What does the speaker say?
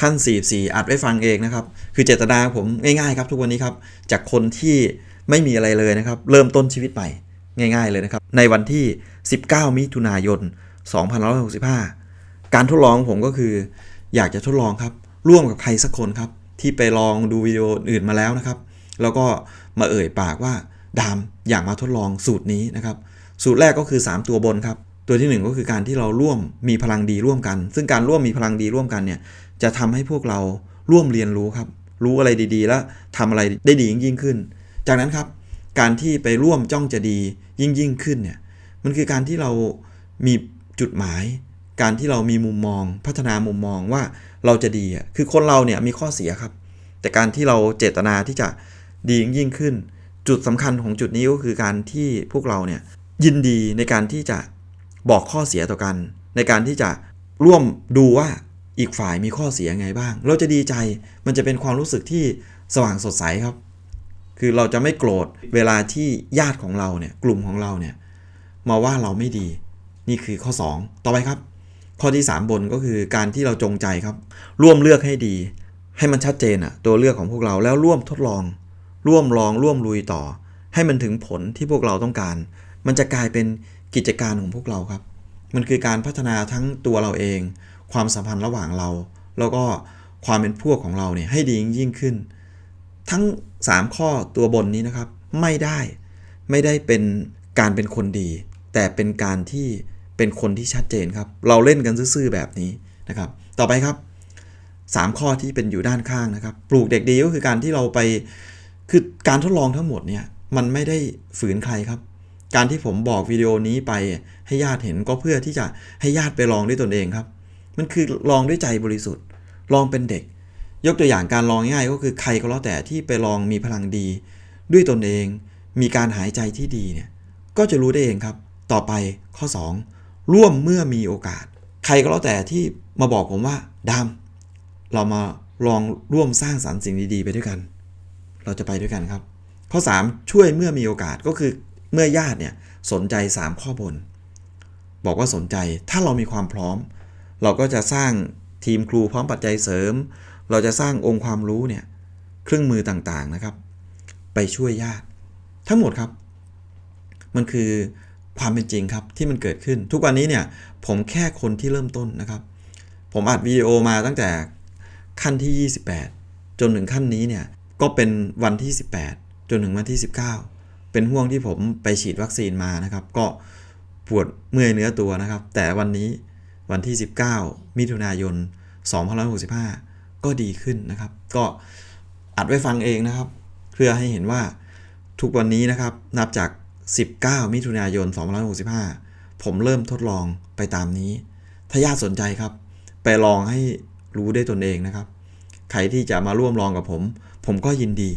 ขั้น 44 อัดไว้ฟังเองนะครับ คือเจตนาผมง่ายๆครับทุกวันนี้ครับ จากคนที่ไม่มีอะไรเลยนะครับ เริ่มต้นชีวิตใหม่ง่าย ๆเลยนะครับ ในวันที่ 19 มิถุนายน 2565 การทดลองของผมก็คือ อยากจะทดลองครับ ร่วมกับใครสักคนครับ ที่ไปลองดูวิดีโออื่นมาแล้วนะครับ แล้วก็มาเอ่ยปากว่าดามอยากมาทดลองสูตรนี้นะครับ สูตรแรกก็คือ 3 ตัวบนครับ ตัวที่ 1 ก็คือการที่เราร่วมมีพลังดีร่วมกัน ซึ่งการร่วมมีพลังดีร่วมกันเนี่ยจะทำให้พวกเราร่วมเรียนรู้ครับ รู้อะไรดีๆ แล้วทำอะไรได้ดียิ่งๆขึ้น จากนั้นครับ การที่ไปร่วมจ้องจะดียิ่งยิ่งขึ้นเนี่ยมันคือการที่เรามีจุดหมาย การที่เรามีมุมมอง พัฒนามุมมองว่าเราจะดีอะคือคนเราเนี่ยมีข้อเสียครับ แต่การที่เราเจตนาที่จะดียิ่งยิ่งขึ้น จุดสำคัญของจุดนี้ก็คือการที่พวกเราเนี่ยยินดีในการที่จะ บอกข้อเสียต่อกัน ในการที่จะร่วมดูว่าอีกฝ่ายมีข้อเสียไงบ้าง เราจะดีใจมันจะเป็นความรู้สึกที่สว่างสดใสครับ คือเราจะไม่โกรธเวลาที่ญาติของเราเนี่ยกลุ่มของเราเนี่ยมาว่าเราไม่ดี นี่คือข้อ 2 ต่อไปครับ ข้อที่ 3 บนก็คือการที่เราจงใจครับ ร่วมเลือกให้ดี ให้มันชัดเจนอะตัวเลือกของพวกเราแล้วร่วมทดลอง ร่วมลองร่วมลุยต่อ ให้มันถึงผลที่พวกเราต้องการ มันจะกลายเป็น กิจการของพวกเราครับ มันคือการพัฒนาทั้งตัวเราเอง ความสัมพันธ์ระหว่างเรา แล้วก็ความเป็นพวกของเราเนี่ยให้ดียิ่งขึ้น ทั้ง 3 ข้อตัวบนนี้นะครับ ไม่ได้ไม่ได้เป็นการเป็นคนดี แต่เป็นการที่เป็นคนที่ชัดเจนครับ เราเล่นกันซื่อๆแบบนี้นะครับ ต่อไปครับ 3 ข้อที่เป็นอยู่ด้านข้างนะครับ ปลูกเด็กดีก็คือการที่เราไปคือการทดลองทั้งหมดเนี่ยมันไม่ได้ฝืนใครครับ การที่ผมบอกวิดีโอนี้ไปให้ญาติเห็นก็เพื่อที่จะให้ญาติไปลองด้วยตนเองครับ มันคือลองด้วยใจบริสุทธิ์ ลองเป็นเด็ก ยกตัวอย่างการลองง่ายก็คือใครก็แล้วแต่ที่ไปลองมีพลังดี ด้วยตนเอง มีการหายใจที่ดีเนี่ยก็จะรู้ได้เองครับ ต่อไปข้อ 2 ร่วมเมื่อมีโอกาส ใครก็แล้วแต่ที่มาบอกผมว่าดามเรามาลองร่วมสร้างสรรค์สิ่งดีๆ ไปด้วยกัน เราจะไปด้วยกันครับ ข้อ 3 ช่วยเมื่อมีโอกาสก็คือ เมื่อญาติเนี่ยสนใจ 3 ข้อบน บอกว่าสนใจถ้าเรามีความพร้อม เราก็จะสร้างทีมครูพร้อมปัจจัยเสริม เราจะสร้างองค์ความรู้เนี่ยเครื่องมือต่างๆนะครับ ไปช่วยญาติ ทั้งหมดครับ มันคือความเป็นจริงครับที่มันเกิดขึ้น ทุกวันนี้เนี่ยผมแค่คนที่เริ่มต้นนะครับ ผมอัดวิดีโอมาตั้งแต่ขั้นที่ 28 จนถึงขั้นนี้เนี่ยก็เป็นวันที่ 18 จนถึงวันที่ 19 เป็นห่วงที่ผมไปฉีดวัคซีนมานะครับ ก็ปวดเมื่อยเนื้อตัวนะครับ แต่วันนี้วันที่ 19 มิถุนายน2565 ก็ดีขึ้นนะครับ ก็อัดไว้ฟังเองนะครับ เพื่อให้เห็นว่าทุกวันนี้นะครับนับจาก 19 มิถุนายน2565 ผมเริ่มทดลองไปตามนี้ ถ้าญาติสนใจครับ ไปลองให้รู้ได้ตนเองนะครับ ใครที่จะมาร่วมลองกับผม ผมก็ยินดี